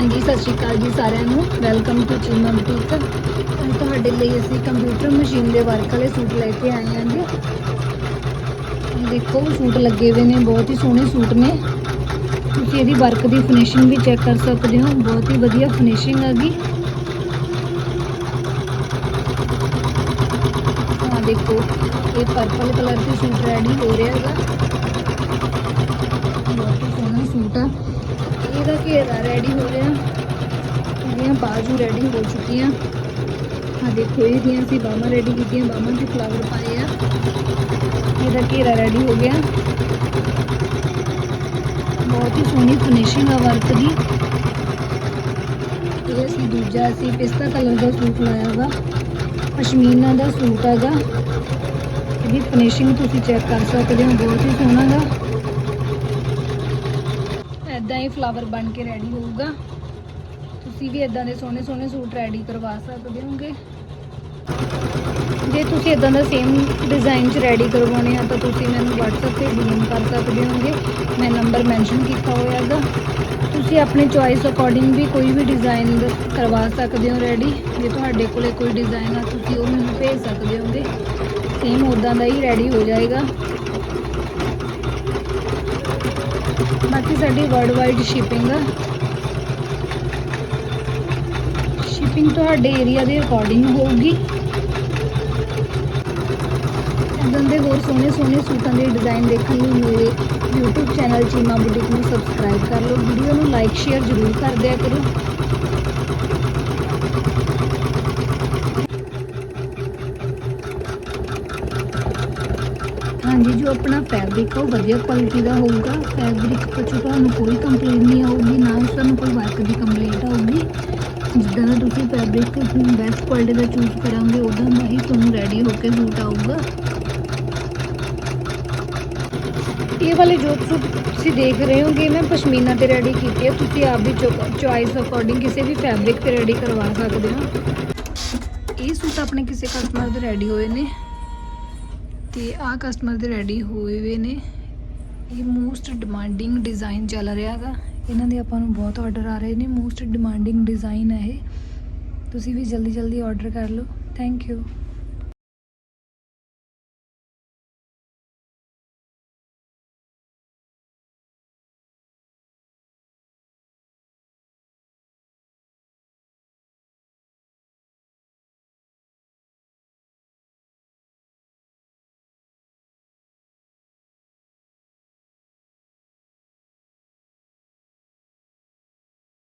ਹਾਂਜੀ, ਸਤਿ ਸ਼੍ਰੀ ਅਕਾਲ ਜੀ ਸਾਰਿਆਂ ਨੂੰ। ਵੈਲਕਮ ਟੂ ਚੀਮਾ ਬੁਟੀਕ ਅੱਜ ਤੁਹਾਡੇ ਲਈ ਅਸੀਂ ਕੰਪਿਊਟਰ ਮਸ਼ੀਨ ਦੇ ਵਰਕ ਵਾਲੇ ਸੂਟ ਲੈ ਕੇ ਆਏ ਹਾਂ ਜੀ। ਦੇਖੋ, ਸੂਟ ਲੱਗੇ ਹੋਏ ਨੇ, ਬਹੁਤ ਹੀ ਸੋਹਣੇ ਸੂਟ ਨੇ। ਤੁਸੀਂ ਇਹਦੀ ਵਰਕ ਦੀ ਫਿਨਿਸ਼ਿੰਗ ਵੀ ਚੈੱਕ ਕਰ ਸਕਦੇ ਹੋ। ਬਹੁਤ ਹੀ ਵਧੀਆ ਫਿਨਿਸ਼ਿੰਗ ਹੈਗੀ ਆ ਦੇਖੋ, ਇਹ ਪਰਪਲ ਕਲਰ ਦੇ ਸੂਟ ਰੈਡੀ ਹੋ ਰਿਹਾ ਹੈਗਾ। ਬਹੁਤ ਹੀ ਸੋਹਣਾ ਸੂਟ ਆ। ਇਹਦਾ ਘੇਰਾ ਰੈਡੀ ਹੋ ਰਿਹਾ। ਇਹਦੀਆਂ ਬਾਜੂ ਰੈਡੀ ਹੋ ਚੁੱਕੀਆਂ। ਆ ਦੇਖੋ, ਇਹਦੀਆਂ ਅਸੀਂ ਬਾਹਾਂ ਰੈਡੀ ਕੀਤੀਆਂ, ਬਾਹਾਂ ਤੇ ਫਲਾਵਰ ਪਾਏ ਆ। ਇਹਦਾ ਘੇਰਾ ਰੈਡੀ ਹੋ ਗਿਆ। ਬਹੁਤ ਹੀ ਸੋਹਣੀ ਫਿਨਿਸ਼ਿੰਗ ਆ ਵਰਕ ਦੀ। ਇਹ ਅਸੀਂ ਦੂਜਾ, ਅਸੀਂ ਪਿਸਤਾ ਕਲਰ ਦਾ ਸੂਟ ਲਾਇਆ ਵਾ। ਪਸ਼ਮੀਨਾ ਦਾ ਸੂਟ ਹੈਗਾ ਇਹਦੀ ਫਿਨਿਸ਼ਿੰਗ ਤੁਸੀਂ ਚੈੱਕ ਕਰ ਸਕਦੇ ਹੋ। ਬਹੁਤ ਹੀ ਸੋਹਣਾ ਗਾ। ਐਦਾਂ ਹੀ ਫਲਾਵਰ ਬਣ ਕੇ ਰੈਡੀ ਹੋਊਗਾ, ਤੁਸੀਂ ਵੀ ਇਦਾਂ ਦੇ ਸੋਹਣੇ ਸੋਹਣੇ ਸੂਟ ਰੈਡੀ ਕਰਵਾ ਸਕਦੇ ਹੋਗੇ ਜੇ ਤੁਸੀਂ ਇਦਾਂ ਦਾ ਸੇਮ ਡਿਜ਼ਾਈਨ 'ਚ ਰੈਡੀ ਕਰਵਾਉਣੇ ਆ, ਤਾਂ ਤੁਸੀਂ ਮੈਨੂੰ WhatsApp ਤੇ DM ਕਰ ਸਕਦੇ ਹੋਗੇ ਮੈਂ ਨੰਬਰ ਮੈਂਸ਼ਨ ਕੀਤਾ ਹੋਇਆ ਹੈਗਾ। ਤੁਸੀਂ ਆਪਣੀ ਚੁਆਇਸ ਅਕੋਰਡਿੰਗ ਵੀ ਕੋਈ ਵੀ ਡਿਜ਼ਾਈਨ ਕਰਵਾ ਸਕਦੇ ਹੋ ਰੈਡੀ ਜੇ ਤੁਹਾਡੇ ਕੋਲੇ ਕੋਈ ਡਿਜ਼ਾਈਨ ਆ, ਤੁਸੀਂ ਉਹ ਮੈਨੂੰ ਭੇਜ ਸਕਦੇ ਹੋਗੇ ਸੇਮ ਉਦਾਂ ਦਾ ਹੀ ਰੈਡੀ ਹੋ ਜਾਏਗਾ। ਬਾਕੀ ਸਾਡੀ ਵਰਲਡ ਵਾਈਡ ਸ਼ਿਪਿੰਗ ਆ। ਸ਼ਿਪਿੰਗ ਤੁਹਾਡੇ ਏਰੀਆ ਦੇ ਅਕੋਰਡਿੰਗ ਹੋਊਗੀ। ਇਦਾਂ ਦੇ ਹੋਰ ਸੋਹਣੇ ਸੋਹਣੇ ਸੂਟਾਂ ਦੇ ਡਿਜ਼ਾਈਨ ਦੇਖਣ ਲਈ ਮੇਰੇ YouTube ਚੈਨਲ ਚੀਮਾ ਬੁਟੀਕ ਨੂੰ ਸਬਸਕ੍ਰਾਈਬ ਕਰ ਲਓ। ਵੀਡੀਓ ਨੂੰ ਲਾਈਕ ਸ਼ੇਅਰ ਜ਼ਰੂਰ ਕਰ ਦਿਆ ਕਰੋ। ਹਾਂਜੀ, ਜੋ ਆਪਣਾ ਫੈਬਰਿਕ ਆ, ਉਹ ਵਧੀਆ ਕੁਆਲਿਟੀ ਦਾ ਹੋਊਗਾ। ਫੈਬਰਿਕ ਤੋਂ ਤੁਹਾਨੂੰ ਕੋਈ ਕੰਪਲੇਂਟ ਨਹੀਂ ਆਊਗੀ, ਨਾ ਹੀ ਤੁਹਾਨੂੰ ਕੋਈ ਵਰਕ ਦੀ ਕੰਪਲੇਂਟ ਆਊਗੀ। ਜਿੱਦਾਂ ਦਾ ਤੁਸੀਂ ਫੈਬਰਿਕ ਬੈਸਟ ਕੁਆਲਿਟੀ ਦਾ ਚੂਜ਼ ਕਰਾਂਗੇ ਉਦਾਂ ਦਾ ਹੀ ਤੁਹਾਨੂੰ ਰੈਡੀ ਹੋ ਕੇ ਸੂਟ ਆਊਗਾ। ਇਹ ਵਾਲੇ ਜੋ ਸੂਟ ਤੁਸੀਂ ਦੇਖ ਰਹੇ ਹੋਗੇ, ਮੈਂ ਪਸ਼ਮੀਨਾ ਤੇ ਰੈਡੀ ਕੀਤੀ ਹੈ ਤੁਸੀਂ ਆਪ ਵੀ ਚੁਆਇਸ ਅਕੋਰਡਿੰਗ ਕਿਸੇ ਵੀ ਫੈਬਰਿਕ ਤੇ ਰੈਡੀ ਕਰਵਾ ਸਕਦੇ ਹੋ। ਇਹ ਸੂਟ ਆਪਣੇ ਕਿਸੇ ਕਸਟਮਰ ਦੇ ਰੈਡੀ ਹੋਏ ਨੇ। ਤੇ ਆਹ ਕਸਟਮਰ ਦੇ ਰੈਡੀ ਹੋਏ ਹੋਏ ਨੇ। ਇਹ ਮੋਸਟ ਡਿਮਾਂਡਿੰਗ ਡਿਜ਼ਾਈਨ ਚੱਲ ਰਿਹਾ ਹੈਗਾ ਇਹਨਾਂ ਦੇ ਆਪਾਂ ਨੂੰ ਬਹੁਤ ਆਰਡਰ ਆ ਰਹੇ ਨੇ। ਮੋਸਟ ਡਿਮਾਂਡਿੰਗ ਡਿਜ਼ਾਈਨ ਹੈ ਇਹ। ਤੁਸੀਂ ਵੀ ਜਲਦੀ ਜਲਦੀ ਆਰਡਰ ਕਰ ਲਓ। Thank you